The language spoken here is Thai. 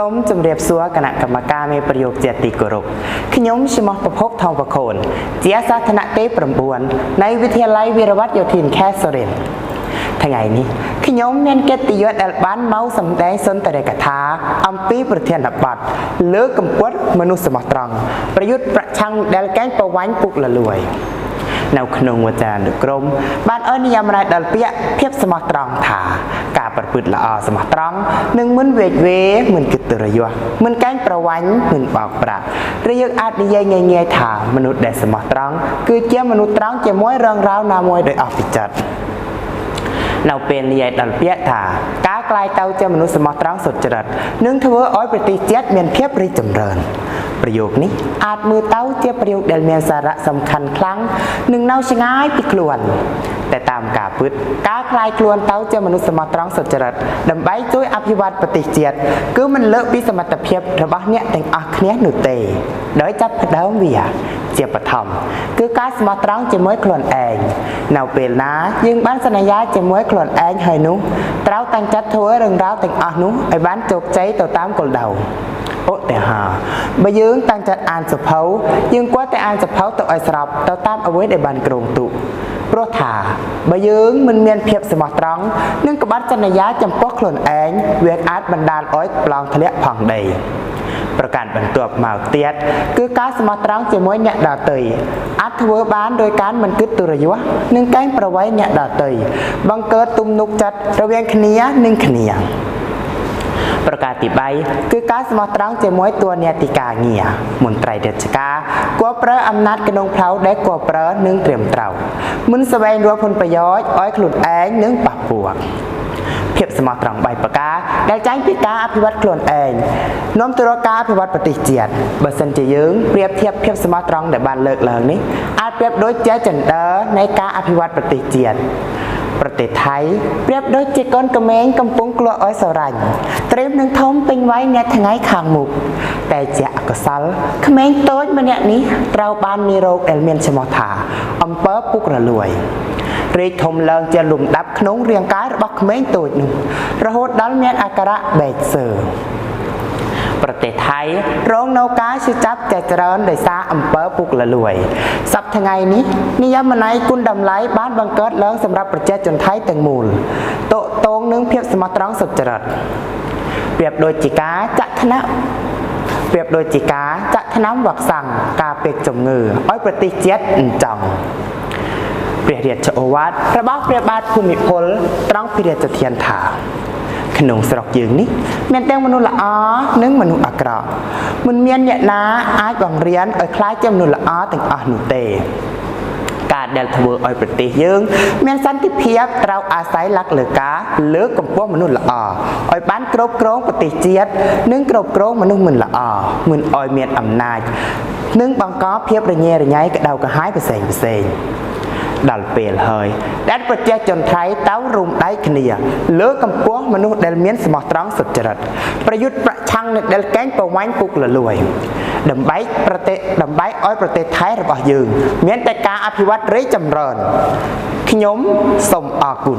សូមជម្រាបសួរគណៈកម្មការមេប្រយោគជាទីគោរពខ្ញុំឈ្មោះប្រភពថងបខូនជាសាស្ត្រាចារ្យទី9នៃវិទ្យាល័យវិរវត្តយោធានខេត្តសូរិនថ្ងៃនេះខ្ញុំមានកិត្តិយសដែលបានមកសម្ដែងសន្ទរកថាអំពីប្រធានបទលើកម្ពុជាមនុស្សសមត្រង់ប្រយុទ្ធប្រឆាំងដែលកែងប្រវាញ់ពុកលលួយแนวขนงวัจาหรือกรมบ้านเอิญนิยามรายดัลเปียเพียบสมตรองถากาประพฤติละอสมตรองหนึ่งมือนเวทเวเหมือนกิตตระยวเหมือนแก้งประวันเหมือนบอกประระยกอาจนิยายง่ายๆถามนุษย์ได้สมตรอง คือเจ้ามนุษย์ตรองเจ้ามวยเรื่องราวนามวยโดยออกปิจัดเราเป็นนิยายดัลเปียถาก้ากลายเตาเจ้ามนุษย์สมตรองสดจัดหนึ่งทเวออ้อยปฏิเจตเมียนเพียบริจมเริญประโยคนี้อาจมือเต้าเจียประโยคเดลเมียนสาระสำคัญครั้งหนึ่งเน่าชง่ายปิกลวนแต่ตามกาพืชกาคลายกลวนเต้าเจียมนุษย์สมตรองสดจริดับใบจุ้ยอภิวัตปฏิเจียตคือมันเลอะปิสมัตถเพียบระบะเนี่ยแต่งอักเนี้ยหนูเตยโดยจับเดิมเวียเจียประทมคือการสมตรองจะมวยคลวนเองแนวเปลี่ยนนะยิงบ้านสนายาจะมวยคลวนเองเฮยนุเต้าตั้งจัดทัวร์เรื่องราวแต่งอักนุไอ้บ้านจบใจต่อตามกลเดาឧទាហរណ៍បើយើងតាំងចិត្តអានសភៅយើងគួរតែអានសភៅទៅឲ្យស្របទៅតាមអ្វីដែលបានគ្រោងទុកព្រោះថាបើយើងមិនមានភាពស្មោះត្រង់និងក្បត់សន្យាចំពោះខ្លួនឯងវាអាចបណ្ដាលឲ្យប្លង់ធ្លាក់ផងដែរប្រការបន្ទាប់មកទៀតគឺការស្មោះត្រង់ជាមួយអ្នកដទៃអាចធ្វើបានដោយការមិនគិតទុរយសនិងកែងប្រវ័យអ្នកដទៃបង្កើតទំនុកចិត្តរវាងគ្នានិងគ្នាประกาศติใบคือการสมัตรังเจมวยตัวเนียติกาเงียมุนไตรเดชกากลัวเปรออำนาจกระนงเพลาได้กลัวเปรอนึ่งเตรียมเตามุนแสวงรัวพลประโยชนอ้อยขลุดแองนึ่งปักปวกเพียบสมัตรังใบประกาได้แจ้งพิกาอภิวัตรโคลนแอง น้อมตุรกาอภิวัตปฏิเจียดเบอร์เันจะยืงเปรียบเทียบเพียบสมัตรังแต่บานเลิกเลิงนี้อาจเปรียบโดยเจ้าจันเดอในกาอภิวัตปฏิเจียดประเทศไทยเรียบโดยจิกอนกระแมงกำปุงกลัวอ้อยสรันเตรียมหนึ่งทอมเป็นไว้ในทางไงขางหมุก แต่เจ้ากซัลกระแมงโต๊ดมาเนี่ยนี้เราบานมีโรคเอลเมียนชมอถาอมเปอรปุกระลวยรีทมเลิงจะหลุมดับขนงเรียงกายบักเม้งตูดหนึ่งระหดดัลเมียนอาการะเบดเสือประเทศไทยรงนกาชิจับแจเจริญโดยซาอำเภอปุกละลวย สับทางไงนี้ นิยมในกุณดำไลบ้านบังเกิดเลื่องสำหรับประเทศจนไทยแตงมูล โตโตงนึ่งเพียบสมัตรังสุจริตเปรียบโดยจิกาจะทนะ เปรียบโดยจิกาจะทนะหวักสั่งกาเปียกจมเงือ อ้อยปฏิเจตอินจัง เปรียดเชโอวัตพระบ้าทเปรียบาทภูมิพลตรังเปรียดจะเทียนถาក្នុងស្រុកយើងនេះមានទាំងមនុស្សល្អនិងមនុស្សអាក្រក់មិនមានអ្នកណាអាចបង្រៀនឲ្យខ្លាចជាមនុស្សល្អទាំងអស់នោះទេការដែលធ្វើឲ្យប្រទេសយើង មានសន្តិភាពត្រូវអាស្រ័យលក្ខលើការលើកកម្ពស់មនុស្សល្អឲ្យបានគ្រប់គ្រងប្រទេសជាតិនិងគ្រប់គ្រងមនុស្សមិនល្អមិនឲ្យមានអំណាច និង បង្កភាពរញ៉េរញ៉ៃកដៅកហាយផ្សេងផ្សេងដល់ពេលហើយ ដែល ប្រជាជនថៃតៅរួមដៃគ្នាលើកម្ពស់មនុស្សដែលមានស្មោះត្រង់សុចរិតប្រយុទ្ធប្រឆាំងនឹងដែលកែងប្រវាញ់ពុកលលួយដើម្បីប្រទេសដើម្បីឲ្យប្រទេសថៃរបស់យើង មាន តែការអភិវឌ្ឍរីចម្រើនខ្ញុំសូមអរគុណ